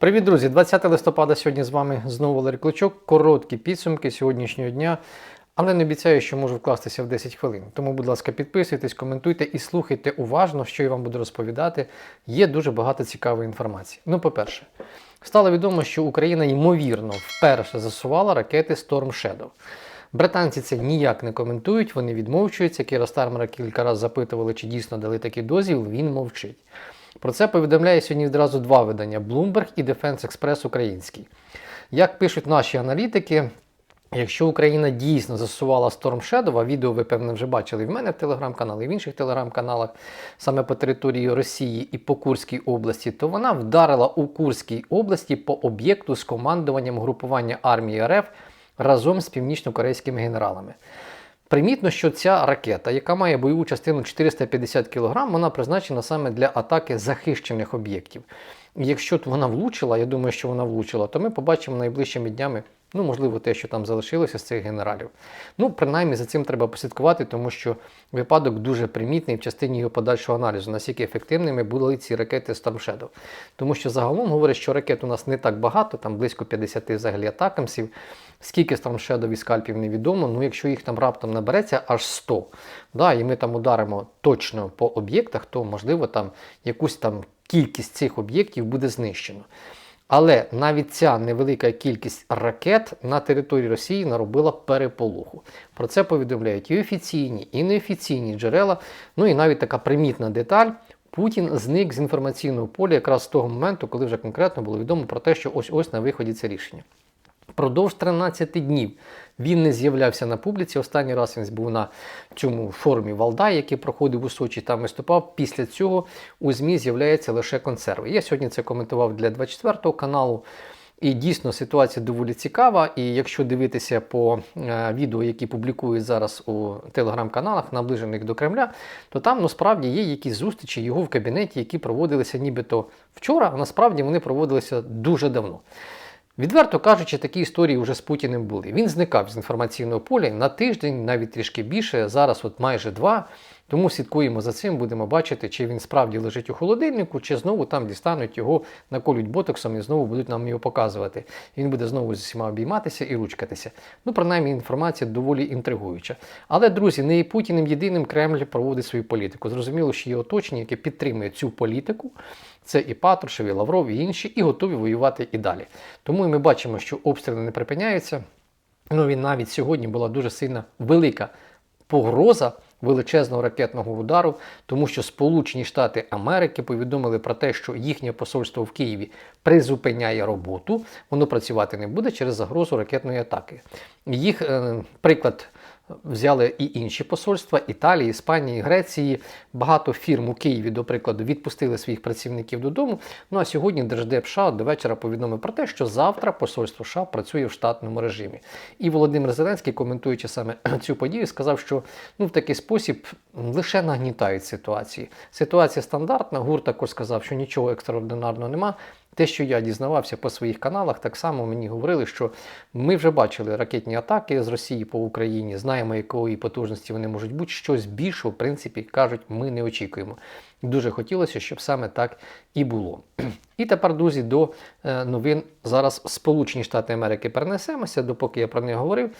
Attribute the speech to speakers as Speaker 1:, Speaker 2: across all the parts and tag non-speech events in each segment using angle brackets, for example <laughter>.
Speaker 1: Привіт, друзі! 20 листопада сьогодні з вами знову Валерій Клочок. Короткі підсумки сьогоднішнього дня, але не обіцяю, що можу вкластися в 10 хвилин. Тому, будь ласка, підписуйтесь, коментуйте і слухайте уважно, що я вам буду розповідати. Є дуже багато цікавої інформації. Ну, по-перше, стало відомо, що Україна ймовірно вперше засувала ракети Storm Shadow. Британці це ніяк не коментують, вони відмовчуються. Кіра Стармера кілька разів запитували, чи дійсно дали такий дозвіл. Він мовчить. Про це повідомляє сьогодні відразу два видання: Bloomberg і Defense Express український. Як пишуть наші аналітики, якщо Україна дійсно засувала Storm Shadow, а відео ви певно вже бачили і в мене в телеграм-каналі, і в інших телеграм-каналах, саме по території Росії і по Курській області, то вона вдарила у Курській області по об'єкту з командуванням групування армії РФ разом з північно-корейськими генералами. Примітно, що ця ракета, яка має бойову частину 450 кг, вона призначена саме для атаки захищених об'єктів. І Якщо вона влучила, я думаю, що вона влучила, то ми побачимо найближчими днями, ну, можливо, те, що там залишилося з цих генералів. Ну, принаймні за цим треба послідкувати, тому що випадок дуже примітний в частині його подальшого аналізу, наскільки ефективними були ці ракети Storm Shadow. Тому що загалом говорять, що ракет у нас не так багато, там близько 50 взагалі атакамсів. Скільки Storm Shadow і скальпів невідомо, ну якщо їх там раптом набереться аж 100, да, і ми там ударимо точно по об'єктах, то можливо там якусь там кількість цих об'єктів буде знищено. Але навіть ця невелика кількість ракет на території Росії наробила переполоху. Про це повідомляють і офіційні, і неофіційні джерела. Ну і навіть така примітна деталь. Путін зник з інформаційного поля якраз з того моменту, коли вже конкретно було відомо про те, що ось ось на виході це рішення. Продовж 13 днів він не з'являвся на публіці. Останній раз він був на цьому форумі Валдай, який проходив у Сочі, там виступав. Після цього у ЗМІ з'являються лише консерви. Я сьогодні це коментував для 24 каналу. І дійсно ситуація доволі цікава. І якщо дивитися по е, відео, які публікують зараз у телеграм-каналах, наближених до Кремля, то там насправді є якісь зустрічі його в кабінеті, які проводилися нібито вчора, а насправді вони проводилися дуже давно. Відверто кажучи, такі історії вже з Путіним були. Він зникав з інформаційного поля на тиждень, навіть трішки більше. Зараз от майже два. Тому слідкуємо за цим, будемо бачити, чи він справді лежить у холодильнику, чи знову там дістануть його, наколють ботоксом і знову будуть нам його показувати. Він буде знову з усіма обійматися і ручкатися. Ну, принаймні, інформація доволі інтригуюча. Але, друзі, не Путіним єдиним Кремль проводить свою політику. Зрозуміло, що є оточення, яке підтримує цю політику. Це і Патрушев, і Лавров, і інші, і готові воювати і далі. Тому ми бачимо, що обстріли не припиняються. Ну і навіть сьогодні була дуже сильна велика погроза величезного ракетного удару, тому що Сполучені Штати Америки повідомили про те, що їхнє посольство в Києві призупиняє роботу, воно працювати не буде через загрозу ракетної атаки. Їх е, приклад. Взяли і інші посольства Італії, Іспанії, Греції. Багато фірм у Києві, до прикладу, відпустили своїх працівників додому. Ну а сьогодні Держдеп США до вечора повідомив про те, що завтра посольство США працює в штатному режимі. І Володимир Зеленський, коментуючи саме <clears throat> цю подію, сказав, що ну в такий спосіб лише нагнітають ситуації. Ситуація стандартна. Гур також сказав, що нічого екстраординарного нема. Те, що я дізнавався по своїх каналах, так само мені говорили, що ми вже бачили ракетні атаки з Росії по Україні, знаємо, якої потужності вони можуть бути. Щось більше, в принципі, кажуть, ми не очікуємо. Дуже хотілося, щоб саме так і було. І тепер, друзі, до е, новин зараз Сполучені Штати Америки перенесемося, допоки я про них говорив.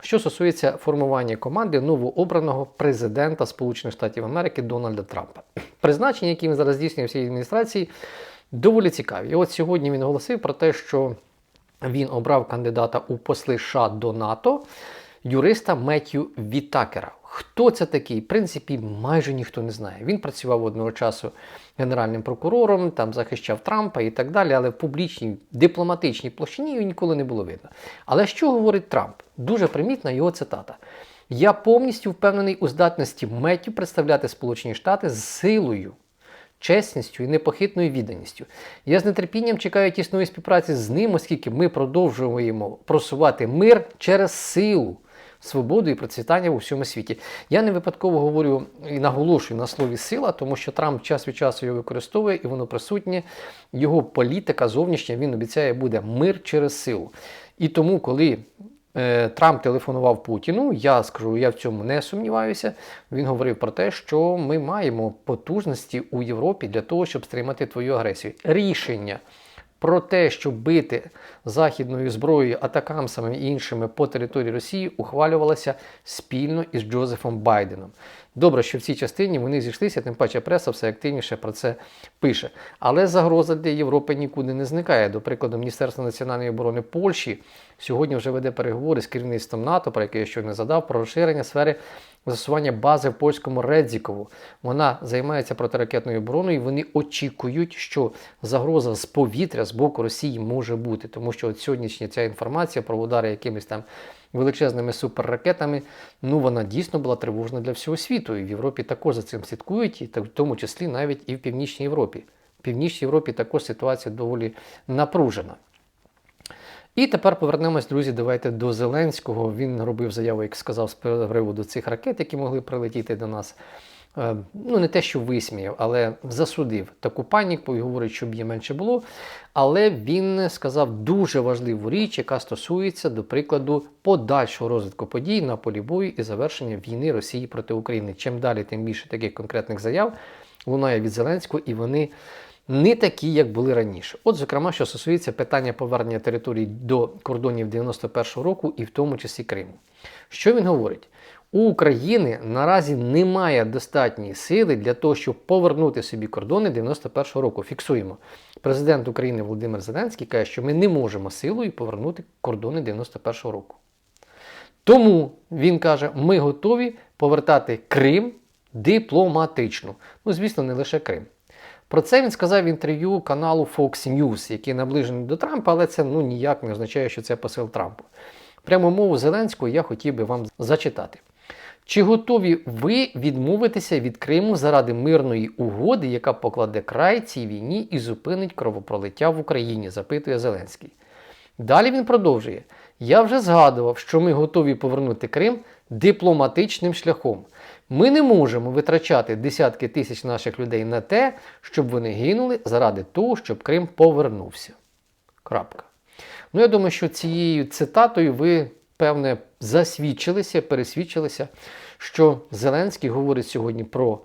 Speaker 1: Що стосується формування команди новообраного президента Сполучених Штатів Америки Дональда Трампа, призначення, він зараз здійснює в адміністрації доволі цікаві. І от сьогодні він оголосив про те, що він обрав кандидата у посли США до НАТО, юриста Меттью Вітакера. Хто це такий? В принципі, майже ніхто не знає. Він працював одного часу генеральним прокурором, там захищав Трампа і так далі, але в публічній дипломатичній площині його ніколи не було видно. Але що говорить Трамп? Дуже примітна його цитата. Я повністю впевнений у здатності Меттю представляти Сполучені Штати з силою чесністю і непохитною відданістю. Я з нетерпінням чекаю тісної співпраці з ним, оскільки ми продовжуємо просувати мир через силу. Свободу і процвітання в усьому світі. Я не випадково говорю і наголошую на слові сила, тому що Трамп час від часу його використовує і воно присутнє. Його політика зовнішня він обіцяє буде мир через силу. І тому, коли Трамп телефонував Путіну. Я скажу, я в цьому не сумніваюся. Він говорив про те, що ми маємо потужності у Європі для того, щоб стримати твою агресію. Рішення про те, щоб бити західною зброєю, атакамсами і іншими по території Росії, ухвалювалася спільно із Джозефом Байденом. Добре, що в цій частині вони зійшлися, тим паче преса все активніше про це пише. Але загроза для Європи нікуди не зникає. До прикладу, Міністерство національної оборони Польщі сьогодні вже веде переговори з керівництвом НАТО, про яке я щойно задав, про розширення сфери застосування бази в польському Редзікову. Вона займається протиракетною обороною. Вони очікують, що загроза з повітря з боку Росії може бути, тому що от сьогоднішня ця інформація про удари якимись там величезними суперракетами, ну вона дійсно була тривожна для всього світу. І в Європі також за цим слідкують, і в тому числі навіть і в Північній Європі. В Північній Європі також ситуація доволі напружена. І тепер повернемось, друзі, давайте до Зеленського. Він робив заяву, як сказав, з приводу цих ракет, які могли прилетіти до нас. Е, ну, не те, що висміяв, але засудив таку паніку і говорить, щоб її менше було. Але він сказав дуже важливу річ, яка стосується, до прикладу, подальшого розвитку подій на полі бою і завершення війни Росії проти України. Чим далі, тим більше таких конкретних заяв лунає від Зеленського, і вони не такі, як були раніше. От, зокрема, що стосується питання повернення територій до кордонів 91-го року, і в тому числі Криму. Що він говорить? У України наразі немає достатньої сили для того, щоб повернути собі кордони 91-го року. Фіксуємо. Президент України Володимир Зеленський каже, що ми не можемо силою повернути кордони 91-го року. Тому він каже, ми готові повертати Крим дипломатично. Ну, звісно, не лише Крим. Про це він сказав в інтерв'ю каналу Fox News, який наближений до Трампа, але це ну, ніяк не означає, що це посил Трампу. Пряму мову Зеленського я хотів би вам зачитати. Чи готові ви відмовитися від Криму заради мирної угоди, яка покладе край цій війні і зупинить кровопролиття в Україні? запитує Зеленський. Далі він продовжує: Я вже згадував, що ми готові повернути Крим дипломатичним шляхом. Ми не можемо витрачати десятки тисяч наших людей на те, щоб вони гинули заради того, щоб Крим повернувся. Крапка. Ну, я думаю, що цією цитатою ви, певне, засвідчилися, пересвідчилися, що Зеленський говорить сьогодні про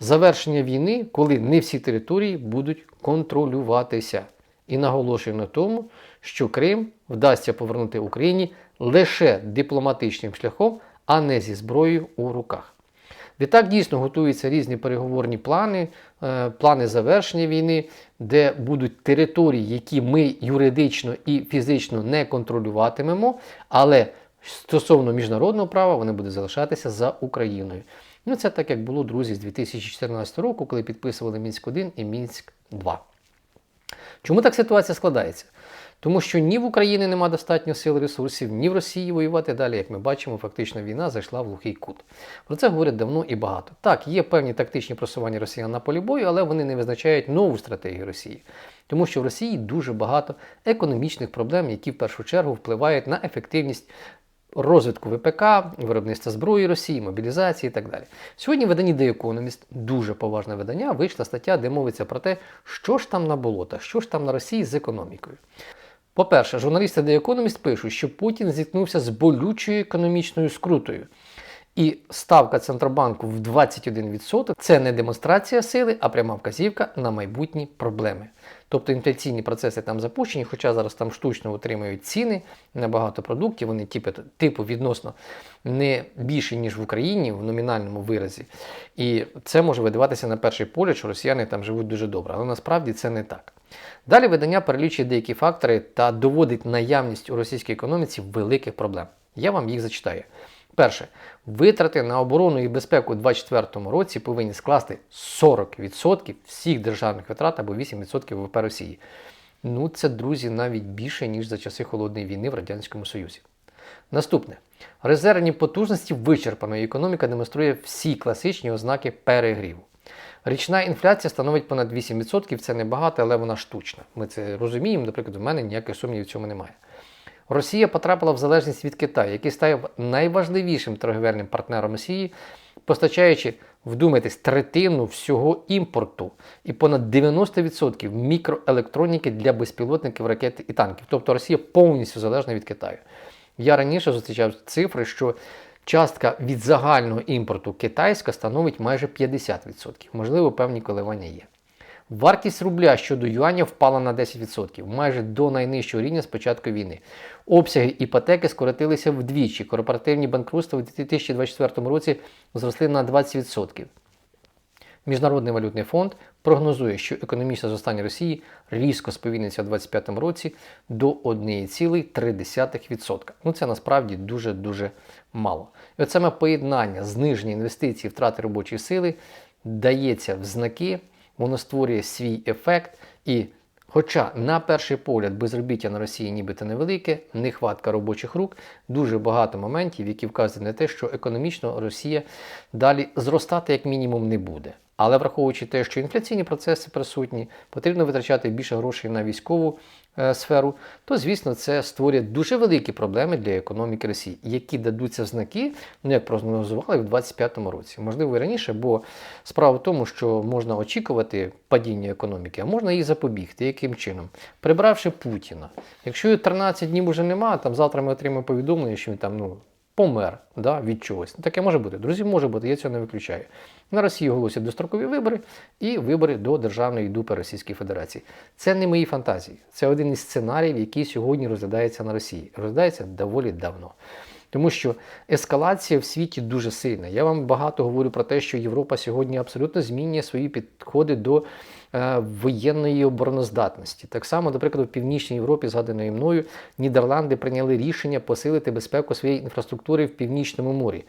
Speaker 1: завершення війни, коли не всі території будуть контролюватися. І наголошую на тому, що Крим вдасться повернути Україні лише дипломатичним шляхом, а не зі зброєю у руках. Відтак дійсно готуються різні переговорні плани, е, плани завершення війни, де будуть території, які ми юридично і фізично не контролюватимемо, але стосовно міжнародного права вони будуть залишатися за Україною. Ну, це так, як було, друзі, з 2014 року, коли підписували Мінськ 1 і Мінськ 2. Чому так ситуація складається? Тому що ні в Україні нема достатньо сил ресурсів, ні в Росії воювати далі, як ми бачимо, фактично війна зайшла в глухий кут. Про це говорять давно і багато. Так, є певні тактичні просування росіян на полі бою, але вони не визначають нову стратегію Росії. Тому що в Росії дуже багато економічних проблем, які в першу чергу впливають на ефективність розвитку ВПК, виробництва зброї Росії, мобілізації і так далі. Сьогодні в виданні The Economist, дуже поважне видання, вийшла стаття, де мовиться про те, що ж там на болотах, що ж там на Росії з економікою. По-перше, журналісти The Economist пишуть, що Путін зіткнувся з болючою економічною скрутою. І ставка Центробанку в 21% це не демонстрація сили, а пряма вказівка на майбутні проблеми. Тобто інфляційні процеси там запущені, хоча зараз там штучно отримують ціни на багато продуктів, вони типу, типу відносно не більші, ніж в Україні в номінальному виразі. І це може видаватися на перший погляд, що росіяни там живуть дуже добре, але насправді це не так. Далі видання перелічує деякі фактори та доводить наявність у російській економіці великих проблем. Я вам їх зачитаю. Перше, витрати на оборону і безпеку у 2024 році повинні скласти 40% всіх державних витрат або 8% ВВП Росії. Ну, це, друзі, навіть більше, ніж за часи Холодної війни в Радянському Союзі. Наступне. Резервні потужності вичерпано, і економіка демонструє всі класичні ознаки перегріву. Річна інфляція становить понад 8%, це небагато, але вона штучна. Ми це розуміємо, наприклад, у мене ніяких сумнівів в цьому немає. Росія потрапила в залежність від Китаю, який став найважливішим торговельним партнером Росії, постачаючи, вдумайтесь, третину всього імпорту і понад 90% мікроелектроніки для безпілотників, ракет і танків. Тобто Росія повністю залежна від Китаю. Я раніше зустрічав цифри, що частка від загального імпорту китайська становить майже 50%. Можливо, певні коливання є. Вартість рубля щодо юаня впала на 10%, майже до найнижчого рівня з початку війни. Обсяги іпотеки скоротилися вдвічі. Корпоративні банкрутства у 2024 році зросли на 20%. Міжнародний валютний фонд прогнозує, що економічне зростання Росії різко сповільниться у 2025 році до 1,3%. Ну це насправді дуже-дуже мало. І от саме поєднання зниження інвестицій, втрати робочої сили дається в знаки, воно створює свій ефект і. Хоча на перший погляд безробіття на Росії нібито невелике, нехватка робочих рук, дуже багато моментів, які вказують на те, що економічно Росія далі зростати як мінімум не буде. Але враховуючи те, що інфляційні процеси присутні, потрібно витрачати більше грошей на військову е, сферу, то звісно це створює дуже великі проблеми для економіки Росії, які дадуться в знаки, ну як прогнозували в 2025 році. Можливо, і раніше, бо справа в тому, що можна очікувати падіння економіки, а можна її запобігти. Яким чином? Прибравши Путіна. Якщо його 13 днів вже немає, там завтра ми отримаємо повідомлення, що він там ну. Помер да, від чогось. Таке може бути. Друзі, може бути, я цього не виключаю. На Росії оголосять дострокові вибори і вибори до Державної Дупи Російської Федерації. Це не мої фантазії. Це один із сценаріїв, який сьогодні розглядається на Росії. Розглядається доволі давно. Тому що ескалація в світі дуже сильна. Я вам багато говорю про те, що Європа сьогодні абсолютно змінює свої підходи до е, воєнної обороноздатності. Так само, наприклад, в Північній Європі, згаданої мною, Нідерланди прийняли рішення посилити безпеку своєї інфраструктури в Північному морі.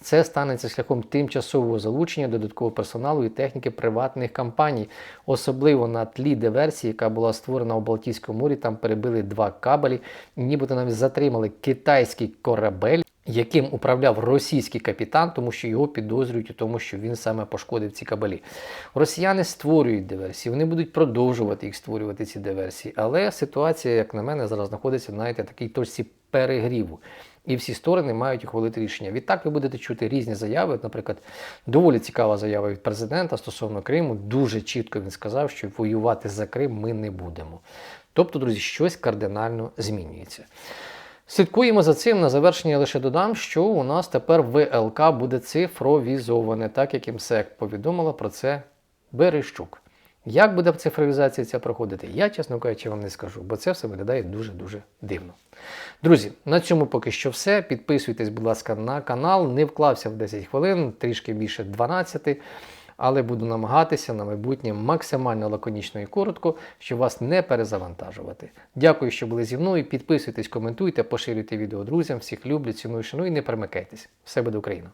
Speaker 1: Це станеться шляхом тимчасового залучення додаткового персоналу і техніки приватних компаній, особливо на тлі диверсії, яка була створена у Балтійському морі. Там перебили два кабелі, нібито навіть затримали китайський корабель. Яким управляв російський капітан, тому що його підозрюють у тому, що він саме пошкодив ці кабелі. Росіяни створюють диверсії, вони будуть продовжувати їх створювати ці диверсії. Але ситуація, як на мене, зараз знаходиться знаєте, такій точці перегріву. І всі сторони мають ухвалити рішення. Відтак ви будете чути різні заяви. Наприклад, доволі цікава заява від президента стосовно Криму. Дуже чітко він сказав, що воювати за Крим ми не будемо. Тобто, друзі, щось кардинально змінюється. Слідкуємо за цим. На завершення лише додам, що у нас тепер ВЛК буде цифровізоване, так як МСЕК повідомила про це Берещук. Як буде цифровізація ця проходити, я, чесно кажучи, вам не скажу, бо це все виглядає дуже-дуже дивно. Друзі, на цьому поки що все. Підписуйтесь, будь ласка, на канал. Не вклався в 10 хвилин, трішки більше 12, але буду намагатися на майбутнє максимально лаконічно і коротко, щоб вас не перезавантажувати. Дякую, що були зі мною. Підписуйтесь, коментуйте, поширюйте відео друзям. Всіх люблю, ціную, шаную і не перемикайтесь. Все буде Україна!